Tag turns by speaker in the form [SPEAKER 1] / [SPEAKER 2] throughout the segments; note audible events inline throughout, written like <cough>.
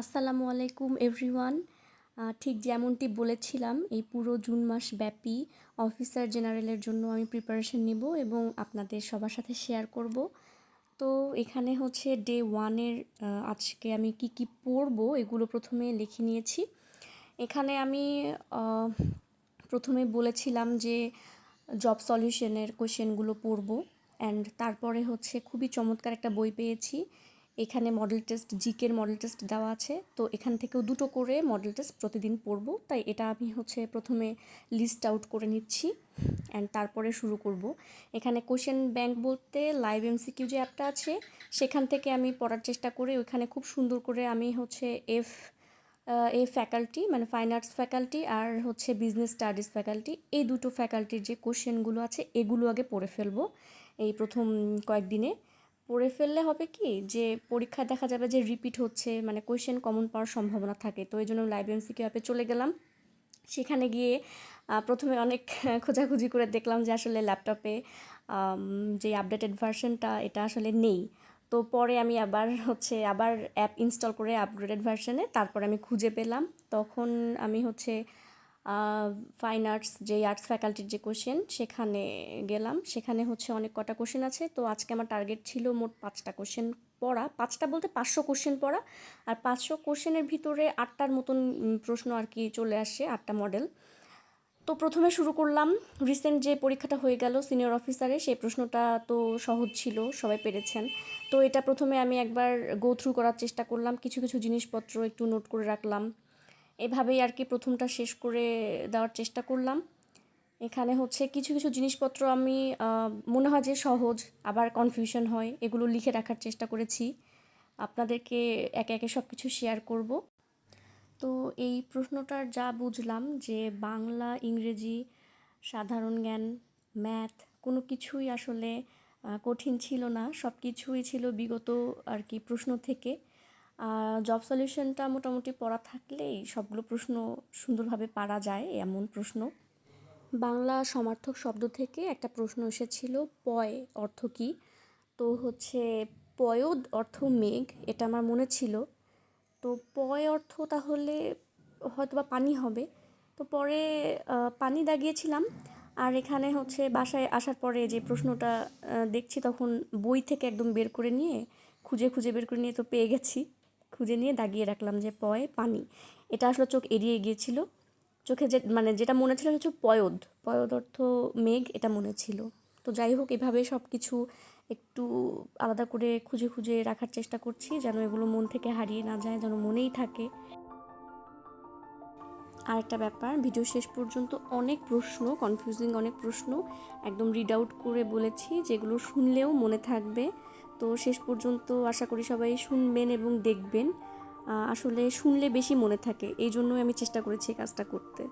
[SPEAKER 1] আসসালামু আলাইকুম এভরিওয়ান ঠিক যেমনটি বলেছিলাম, এই পুরো জুন মাস ব্যাপী অফিসার জেনারেলের জন্য আমি প্রিপারেশন নিব এবং আপনাদের সবার সাথে শেয়ার করব। তো এখানে হচ্ছে ডে ওয়ানের আজকে আমি কি কি পড়ব এগুলো প্রথমে লিখে নিয়েছি। এখানে আমি প্রথমে বলেছিলাম যে জব সলিউশনের কোশ্চেনগুলো পড়ব অ্যান্ড তারপরে হচ্ছে খুবই চমৎকার একটা বই পেয়েছি। এখানে মডেল টেস্ট জিকের মডেল টেস্ট দেওয়া আছে। তো এখান থেকেও দুটো করে মডেল টেস্ট প্রতিদিন পড়ব। তাই এটা আমি হচ্ছে প্রথমে লিস্ট আউট করে নিচ্ছি অ্যান্ড তারপরে শুরু করব। এখানে কোশ্চেন ব্যাংক বলতে লাইভ এমসিকিউ যে অ্যাপটা আছে, সেখান থেকে আমি পড়ার চেষ্টা করে। ওইখানে খুব সুন্দর করে আমি হচ্ছে এফ এ ফ্যাকাল্টি মানে ফাইন আর্টস ফ্যাকাল্টি আর হচ্ছে বিজনেস স্টাডিজ ফ্যাকাল্টি এই দুটো ফ্যাকাল্টির যে কোশ্চেনগুলো আছে, এগুলো আগে পড়ে ফেলব এই প্রথম কয়েকদিনে। পড়ে ফেললে হবে কি যে পরীক্ষায় দেখা যাবে যে রিপিট হচ্ছে মানে কোয়েশ্চেন কমন পাওয়ার সম্ভাবনা থাকে। তো এই জন্য লাইভ এমসিকিউ অ্যাপে চলে গেলাম। সেখানে গিয়ে প্রথমে অনেক <laughs> খোঁজাখুঁজি করে দেখলাম যে আসলে ল্যাপটপে যে আপডেটেড ভার্সনটা এটা আসলে নেই। তো পরে আমি আবার হচ্ছে, আবার অ্যাপ ইনস্টল করে আপগ্রেডেড ভার্সনে তারপর আমি খুঁজে পেলাম। তখন আমি হচ্ছে ফাইন আর্টস যে আর্টস ফ্যাকাল্টির যে কোশ্চেন সেখানে গেলাম। সেখানে হচ্ছে অনেক কটা কোশ্চেন আছে। তো আজকে আমার টার্গেট ছিল মোট পাঁচটা কোশ্চেন পড়া। পাঁচটা বলতে পাঁচশো কোশ্চেন পড়া। আর পাঁচশো কোশ্চেনের ভিতরে আটটার মতন প্রশ্ন আর কি চলে আসছে আটটা মডেল তো প্রথমে শুরু করলাম। রিসেন্ট যে পরীক্ষাটা হয়ে গেল সিনিয়র অফিসারে সেই প্রশ্নটা তো সহজ ছিল, সবাই পেরেছেন। তো এটা প্রথমে আমি একবার গো থ্রু করার চেষ্টা করলাম। কিছু কিছু জিনিসপত্র একটু নোট করে রাখলাম। এভাবেই আর কি প্রথমটা শেষ করে দেওয়ার চেষ্টা করলাম। এখানে হচ্ছে কিছু কিছু জিনিসপত্র আমি মনে হয় যে সহজ, আবার কনফিউশন হয়, এগুলো লিখে রাখার চেষ্টা করেছি। আপনাদেরকে একে একে সব কিছু শেয়ার করব। তো এই প্রশ্নটার যা বুঝলাম যে বাংলা, ইংরেজি, সাধারণ জ্ঞান ম্যাথ কোনো কিছুই আসলে কঠিন ছিল না সব কিছুই ছিল বিগত আর কি প্রশ্ন থেকে। জব সলিউশনটা মোটামুটি পড়া থাকলেই সবগুলো প্রশ্ন সুন্দরভাবে পারা যায়, এমন প্রশ্ন। বাংলা সমার্থক শব্দ থেকে একটা প্রশ্ন এসেছিল, পয় অর্থ কী? তো হচ্ছে পয়দ অর্থ মেঘ, এটা আমার মনে ছিল। তো পয় অর্থ তাহলে হয়তো বা পানি হবে। তো পরে পানি দাগিয়েছিলাম, আর এখানে হচ্ছে বাসায় আসার পরে যে প্রশ্নটা দেখছি তখন বই থেকে একদম বের করে নিয়ে, খুঁজে খুঁজে বের করে নিয়ে তো পেয়ে গেছি। খুঁজে নিয়ে দাগিয়ে রাখলাম যে পয় পানি। এটা আসলে চোখ এড়িয়ে গিয়েছিল। চোখে যে মানে যেটা মনে ছিল হচ্ছে পয়দ। পয়দ অর্থ মেঘ, এটা মনে ছিল। তো যাই হোক, এভাবে সব কিছু একটু আলাদা করে খুঁজে খুঁজে রাখার চেষ্টা করছি, যেন এগুলো মন থেকে হারিয়ে না যায়, যেন মনেই থাকে। আর একটা ব্যাপার, ভিডিও শেষ পর্যন্ত অনেক প্রশ্ন কনফিউজিং অনেক প্রশ্ন, একদম রিড আউট করে বলেছি, যেগুলো শুনলেও মনে থাকবে। তো শেষ পর্যন্ত আশা করি সবাই শুনবেন এবং দেখবেন। আসলে শুনলে বেশি মনে থাকে, এই জন্যই আমি চেষ্টা করেছি কাজটা করতে।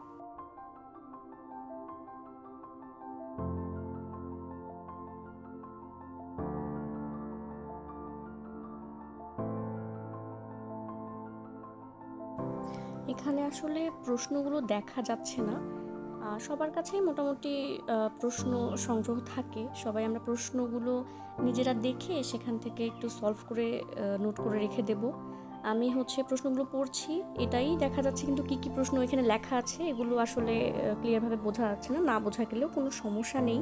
[SPEAKER 1] এখানে আসলে প্রশ্নগুলো দেখা যাচ্ছে না। সবার কাছেই মোটামুটি প্রশ্ন সংগ্রহ থাকে। সবাই আমরা প্রশ্নগুলো নিজেরা দেখে সেখান থেকে একটু সলভ করে নোট করে রেখে দেব। আমি হচ্ছে প্রশ্নগুলো পড়ছি, এটাই দেখা যাচ্ছে কিন্তু কী কী প্রশ্ন এখানে লেখা আছে, এগুলো আসলে ক্লিয়ারভাবে বোঝা যাচ্ছে না না বোঝা গেলেও কোনো সমস্যা নেই।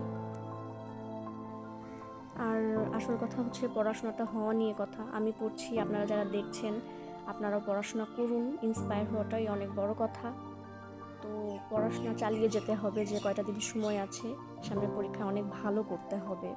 [SPEAKER 1] আর আসল কথা হচ্ছে পড়াশোনাটা হওয়া নিয়ে কথা। আমি পড়ছি, আপনারা যারা দেখছেন, আপনারাও পড়াশোনা করুন ইন্সপায়ার হওয়াটাই অনেক বড় কথা। তো পড়াশোনা চালিয়ে যেতে হবে, যে কয়টা দিন সময় আছে সামনে পরীক্ষা অনেক ভালো করতে হবে।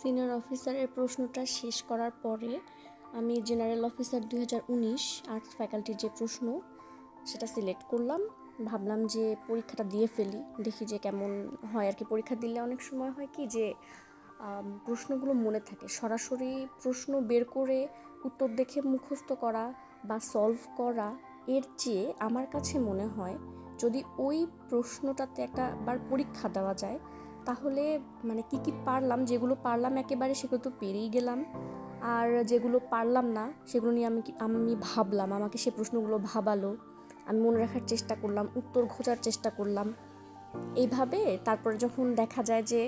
[SPEAKER 1] সিনিয়র অফিসারের প্রশ্নটা শেষ করার পরে আমি জেনারেল অফিসার দুই হাজার উনিশ আর্টস ফ্যাকাল্টির যে প্রশ্ন, সেটা সিলেক্ট করলাম। ভাবলাম যে পরীক্ষাটা দিয়ে ফেলি, দেখি যে কেমন হয়। আর কি পরীক্ষা দিলে অনেক সময় হয় কি যে প্রশ্নগুলো মনে থাকে। সরাসরি প্রশ্ন বের করে উত্তর দেখে মুখস্থ করা বা সলভ করা, এর চেয়ে আমার কাছে মনে হয় যদি ওই প্রশ্নটাতে একটা বার পরীক্ষা দেওয়া যায় তাহলে মানে কি কি পারলাম, যেগুলো পারলাম একেবারে সেগুলো তো পেরেই গেলাম। আর যেগুলো পারলাম না, সেগুলো নিয়ে আমি আমি ভাবলাম, আমাকে সে প্রশ্নগুলো ভাবালো। আমি মনে রাখার চেষ্টা করলাম, উত্তর খোঁজার চেষ্টা করলাম। এইভাবে তারপরে যখন দেখা যায় যে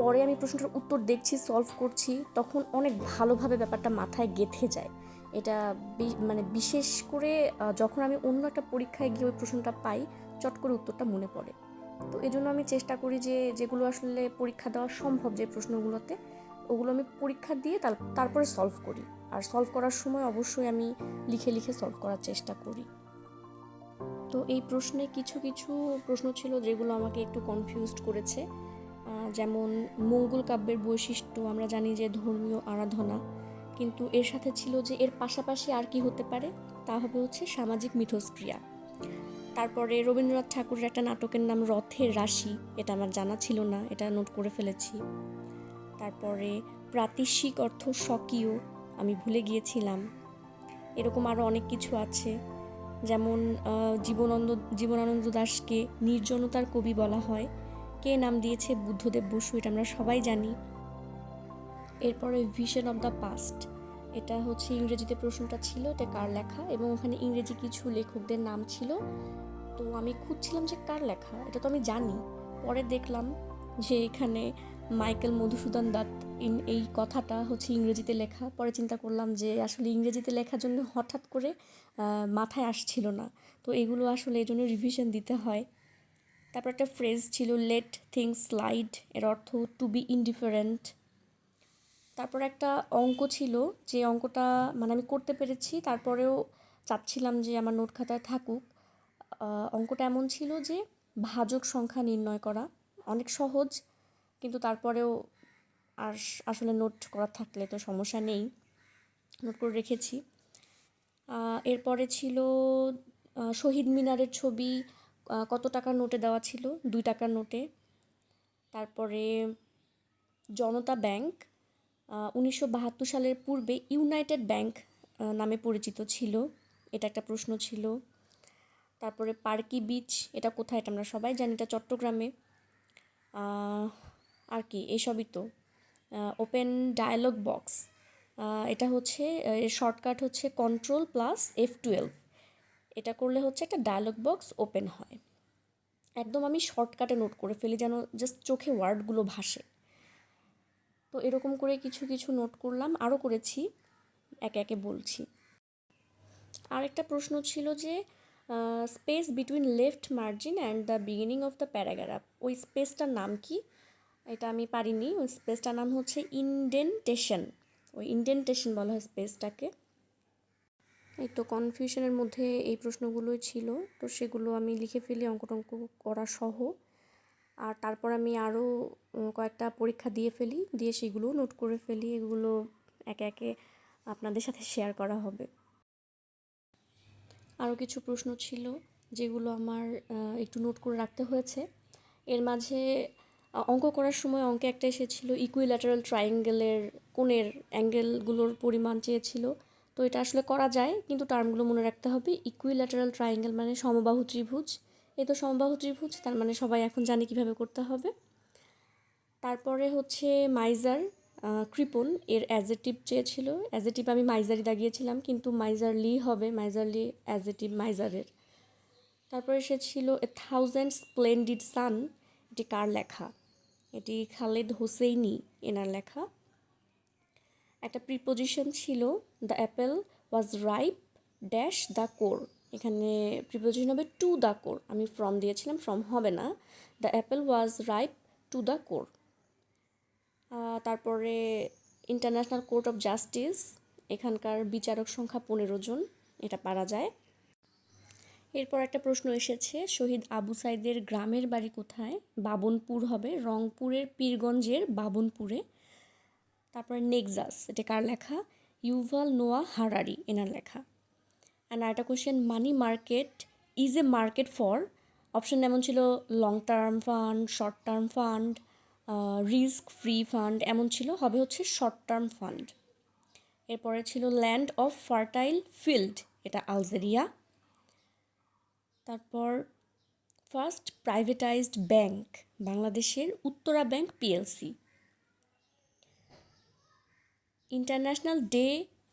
[SPEAKER 1] পরে আমি প্রশ্নটার উত্তর দেখছি সলভ করছি, তখন অনেক ভালোভাবে ব্যাপারটা মাথায় গেঁথে যায়। এটা মানে বিশেষ করে যখন আমি অন্য একটা পরীক্ষায় গিয়ে ওই প্রশ্নটা পাই, চট করে উত্তরটা মনে পড়ে। তো এই জন্য আমি চেষ্টা করি যে যেগুলো আসলে পরীক্ষা দেওয়া সম্ভব যে প্রশ্নগুলোতে, ওগুলো আমি পরীক্ষা দিয়ে তারপরে সলভ করি। আর সলভ করার সময় অবশ্যই আমি লিখে লিখে সলভ করার চেষ্টা করি। তো এই প্রশ্নে কিছু কিছু প্রশ্ন ছিল যেগুলো আমাকে একটু কনফিউজড করেছে। যেমন মঙ্গল কাব্যের বৈশিষ্ট্য, আমরা জানি যে ধর্মীয় আরাধনা, কিন্তু এর সাথে ছিল যে এর পাশাপাশি আর কি হতে পারে? তা হবে হচ্ছে সামাজিক মিথস্ক্রিয়া। তারপরে রবীন্দ্রনাথ ঠাকুরের একটা নাটকের নাম রথের রাশি এটা আমার জানা ছিল না এটা নোট করে ফেলেছি। তারপরে প্রাতিশিক অর্থ স্বকীয় আমি ভুলে গিয়েছিলাম। এরকম আরও অনেক কিছু আছে। যেমন আহ, জীবনানন্দ দাশকে নির্জনতার কবি বলা হয়। কে নাম দিয়েছে বুদ্ধদেব বসু এটা আমরা সবাই জানি। এরপরে ভিশন অফ দ্য পাস্ট এটা হচ্ছে ইংরেজিতে প্রশ্নটা ছিল এটা কার লেখা? এবং ওখানে ইংরেজি কিছু লেখকদের নাম ছিল। তো আমি খুঁজছিলাম যে কার লেখা, এটা তো আমি জানি। পরে দেখলাম যে এখানে মাইকেল মধুসূদন দত্ত ইন এই কথাটা হচ্ছে ইংরেজিতে লেখা। পরে চিন্তা করলাম যে আসলে ইংরেজিতে লেখার জন্য হঠাৎ করে মাথায় আসছিল না। তো এগুলো আসলে এই জন্য রিভিশন দিতে হয়। তারপর একটা ফ্রেজ ছিল লেট থিংস স্লাইড এর অর্থ টু বি ইনডিফারেন্ট তারপর একটা অঙ্ক ছিল, যে অঙ্কটা মানে আমি করতে পেরেছি। তারপরেও চাচ্ছিলাম যে আমার নোট খাতায় থাকুক। অঙ্কটা এমন ছিল যে ভাজক সংখ্যা নির্ণয় করা অনেক সহজ, কিন্তু তারপরেও আর আসলে নোট করা থাকলে তো সমস্যা নেই। নোট করে রেখেছি। এরপরে ছিল শহীদ মিনারের ছবি কত টাকার নোটে দেওয়া ছিল? দুই টাকার নোটে তারপরে জনতা ব্যাংক উনিশশো বাহাত্তর সালের পূর্বে ইউনাইটেড ব্যাংক নামে পরিচিত ছিল। এটা একটা প্রশ্ন ছিল। তারপরে পার্কি বিচ, এটা কোথায় এটা আমরা সবাই জানি, এটা চট্টগ্রামে। আর কি, এসবই তো। ওপেন ডায়ালগ বক্স এটা হচ্ছে শর্টকাট হচ্ছে কন্ট্রোল প্লাস এফ টুয়েলভ এটা করলে হচ্ছে একটা ডায়ালগ বক্স ওপেন হয়। একদম আমি শর্টকাটে নোট করে ফেলি যেন জাস্ট চোখে ওয়ার্ডগুলো ভাসে। তো এরকম করে কিছু কিছু নোট করলাম আরও করেছি, একে একে বলছি। আরেকটা প্রশ্ন ছিল যে space between left margin and the beginning of the paragraph ওই স্পেসটার নাম কি? এটা আমি পারিনি। ওই স্পেসটার নাম হচ্ছে ইনডেন্টেশন ওই ইনডেন্টেশন বলা হয় স্পেসটাকে এই তো কনফিউশনের মধ্যে এই প্রশ্নগুলোই ছিল। তো সেগুলো আমি লিখে ফেলি অঙ্ক টঙ্ক করা সহ। আর তারপর আমি আরও কয়েকটা পরীক্ষা দিয়ে ফেলি, দিয়ে সেগুলোও নোট করে ফেলি। এগুলো একে একে আপনাদের সাথে শেয়ার করা হবে। আরও কিছু প্রশ্ন ছিল যেগুলো আমার একটু নোট করে রাখতে হয়েছে। এর মাঝে অঙ্ক করার সময় অঙ্কে একটা এসেছিল ইকুইল্যাটারাল ট্রায়াঙ্গেলের কোণের অ্যাঙ্গেলগুলোর পরিমাণ চেয়েছিল। তো এটা আসলে করা যায়, কিন্তু টার্মগুলো মনে রাখতে হবে। ইকুইল্যাটারাল ট্রায়াঙ্গেল মানে সমবাহু ত্রিভুজ। এ তো সমবাহু ত্রিভুজ, তার মানে সবাই এখন জানে কীভাবে করতে হবে। তারপরে হচ্ছে মাইজার কৃপন, এর অ্যাজেটিভ চেয়েছিল। অ্যাজেটিভ আমি মাইজারই দাগিয়েছিলাম, কিন্তু মাইজারলি হবে মাইজারলি অ্যাজেটিভ মাইজারের তারপরে সে ছিল এ থাউজেন্ড স্প্লেন্ডিড সান এটি কার লেখা? এটি খালেদ হোসেইনি এনার লেখা। একটা প্রিপোজিশন ছিল the apple was ripe dash the core এখানে প্রিপোজিশন হবে টু দ্য কোর আমি ফ্রম দিয়েছিলাম ফ্রম হবে না। The apple was ripe to the core তারপরে ইন্টারন্যাশনাল কোর্ট অফ জাস্টিস এখানকার বিচারক সংখ্যা পনেরো জন, এটা পারা যায়। এরপর একটা প্রশ্ন এসেছে, শহীদ আবু সাইদের গ্রামের বাড়ি কোথায়? বাবনপুর হবে, রংপুরের পীরগঞ্জের বাবনপুরে। তারপরে নেক্সাস, এটা কার লেখা? ইউভাল নোয়া হারারি, এনার লেখা। অ্যান্ড আরেকটা question money market is a market for option এমন ছিল long term fund short term fund risk free fund এমন ছিল, হবে হচ্ছে শর্ট টার্ম ফান্ড এরপরে ছিল ল্যান্ড অফ ফার্টাইল ফিল্ড এটা আলজেরিয়া। তারপর ফার্স্ট প্রাইভেটাইজড ব্যাংক বাংলাদেশের Uttara bank PLC international day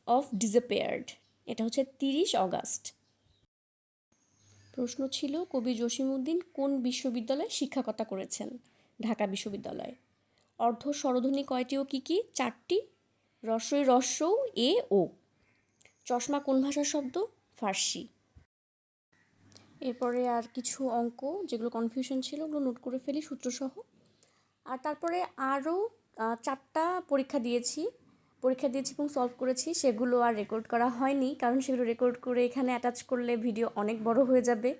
[SPEAKER 1] of disappeared এটা হচ্ছে তিরিশ অগাস্ট। প্রশ্ন ছিল, কবি জসিমউদ্দিন কোন বিশ্ববিদ্যালয়ে শিক্ষকতা করেছেন? ঢাকা বিশ্ববিদ্যালয়। অর্ধ স্বরধ্বনি কয়টি ও কী কী? চারটি। রসই রস্যৌ এ ও। চশমা কোন ভাষার শব্দ? ফার্সি। এরপরে আর কিছু অঙ্ক যেগুলো কনফিউশন ছিল, ওগুলো নোট করে ফেলি, সূত্রসহ। আর তারপরে আরও চারটা পরীক্ষা দিয়েছি। পরীক্ষা দিয়েছি এবং সলভ করেছি। সেগুলো আর রেকর্ড করা হয়নি, কারণ সেগুলো রেকর্ড করে এখানে অ্যাটাচ করলে ভিডিও অনেক বড় হয়ে যাবে।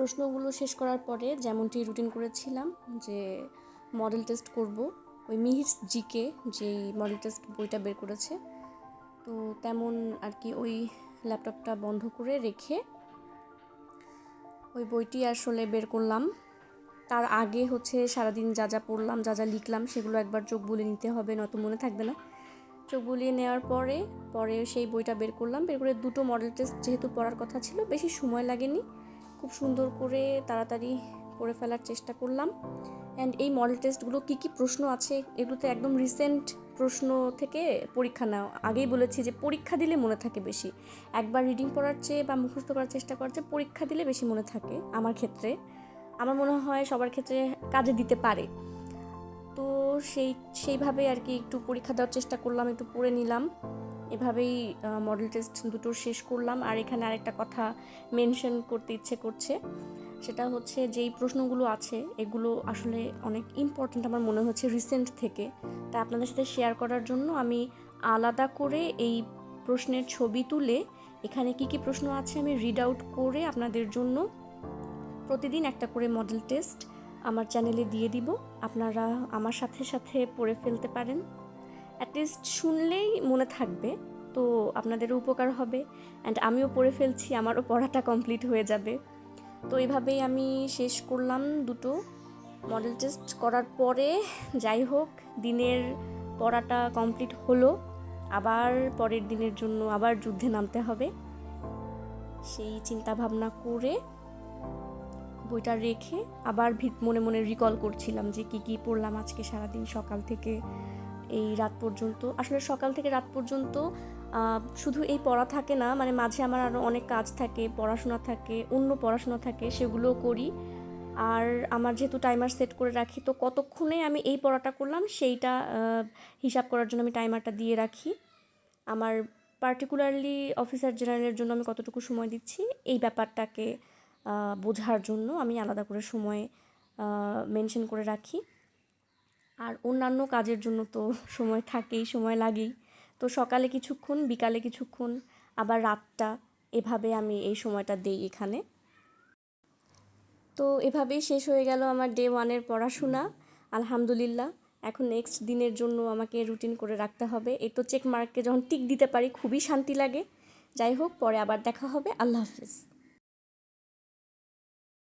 [SPEAKER 1] প্রশ্নগুলো শেষ করার পরে যেমনটি রুটিন করেছিলাম যে মডেল টেস্ট করব, ওই মিহিরস জিকে যেই মডেল টেস্ট বইটা বের করেছে, তো তেমন আর কি ওই ল্যাপটপটা বন্ধ করে রেখে ওই বইটি আসলে বের করলাম। তার আগে হচ্ছে সারাদিন যা যা পড়লাম, যা যা লিখলাম সেগুলো একবার চোখ বুলিয়ে নিতে হবে, নয়তো মনে থাকবে না। চোখ বুলিয়ে নেওয়ার পরে পরে সেই বইটা বের করলাম। বের করে দুটো মডেল টেস্ট যেহেতু পড়ার কথা ছিল, বেশি সময় লাগেনি। খুব সুন্দর করে তাড়াতাড়ি করে ফেলার চেষ্টা করলাম। অ্যান্ড এই মডেল টেস্টগুলো কী কী প্রশ্ন আছে এগুলোতে একদম রিসেন্ট প্রশ্ন থেকে পরীক্ষা নাও। আগেই বলেছি যে পরীক্ষা দিলে মনে থাকে বেশি। একবার রিডিং পড়ার চেয়ে বা মুখস্থ করার চেষ্টা করার চেয়ে পরীক্ষা দিলে বেশি মনে থাকে আমার ক্ষেত্রে। আমার মনে হয় সবার ক্ষেত্রে কাজে দিতে পারে। তো সেই, সেইভাবে আর কি একটু পরীক্ষা দেওয়ার চেষ্টা করলাম, একটু পড়ে নিলাম। এভাবেই মডেল টেস্ট দুটো শেষ করলাম। আর এখানে আরেকটা কথা মেনশন করতে ইচ্ছে করছে। সেটা হচ্ছে যেই প্রশ্নগুলো আছে, এগুলো আসলে অনেক ইম্পর্ট্যান্ট আমার মনে হচ্ছে রিসেন্ট থেকে। তা আপনাদের সাথে শেয়ার করার জন্য আমি আলাদা করে এই প্রশ্নের ছবি তুলে, এখানে কি কি প্রশ্ন আছে আমি রিড আউট করে আপনাদের জন্য প্রতিদিন একটা করে মডেল টেস্ট আমার চ্যানেলে দিয়ে দিব। আপনারা আমার সাথে সাথে পড়ে ফেলতে পারেন। অ্যাটলিস্ট শুনলেই মনে থাকবে। তো আপনাদেরও উপকার হবে। অ্যান্ড আমিও পড়ে ফেলছি, আমারও পড়াটা কমপ্লিট হয়ে যাবে। তো এইভাবেই আমি শেষ করলাম দুটো মডেল টেস্ট করার পরে, যাই হোক, দিনের পড়াটা কমপ্লিট হলো। আবার পরের দিনের জন্য আবার যুদ্ধে নামতে হবে। সেই চিন্তা ভাবনা করে বইটা রেখে আবার ভিত মনে মনে রিকল করছিলাম যে কি কি পড়লাম আজকে সারাদিন সকাল থেকে। এই রাত পর্যন্ত, আসলে সকাল থেকে রাত পর্যন্ত শুধু এই পড়া থাকে না মানে মাঝে আমার আরও অনেক কাজ থাকে, পড়াশোনা থাকে, অন্য পড়াশোনা থাকে, সেগুলোও করি। আর আমার যেহেতু টাইমার সেট করে রাখি, তো কতক্ষণে আমি এই পড়াটা করলাম, সেইটা হিসাব করার জন্য আমি টাইমারটা দিয়ে রাখি। আমার পার্টিকুলারলি অফিসার জেনারেলের জন্য আমি কতটুকু সময় দিচ্ছি, এই ব্যাপারটাকে বোঝার জন্য আমি আলাদা করে সময় মেনশন করে রাখি। আর অন্যান্য কাজের জন্য তো <laughs> সময় থাকেই, সময় লাগেই। তো সকালে কিছুক্ষণ, বিকালে কিছুক্ষণ, আবার রাতটা এভাবে আমি এই সময়টা দেই এখানে। তো এভাবেই শেষ হয়ে গেল আমার ডে ওয়ানের পড়াশোনা। আলহামদুলিল্লাহ, এখন নেক্সট দিনের জন্য আমাকে রুটিন করে রাখতে হবে। এই তো চেক মার্কে যখন টিক দিতে পারি, খুবই শান্তি লাগে। যাই হোক, পরে আবার দেখা হবে। আল্লাহ হাফিজ।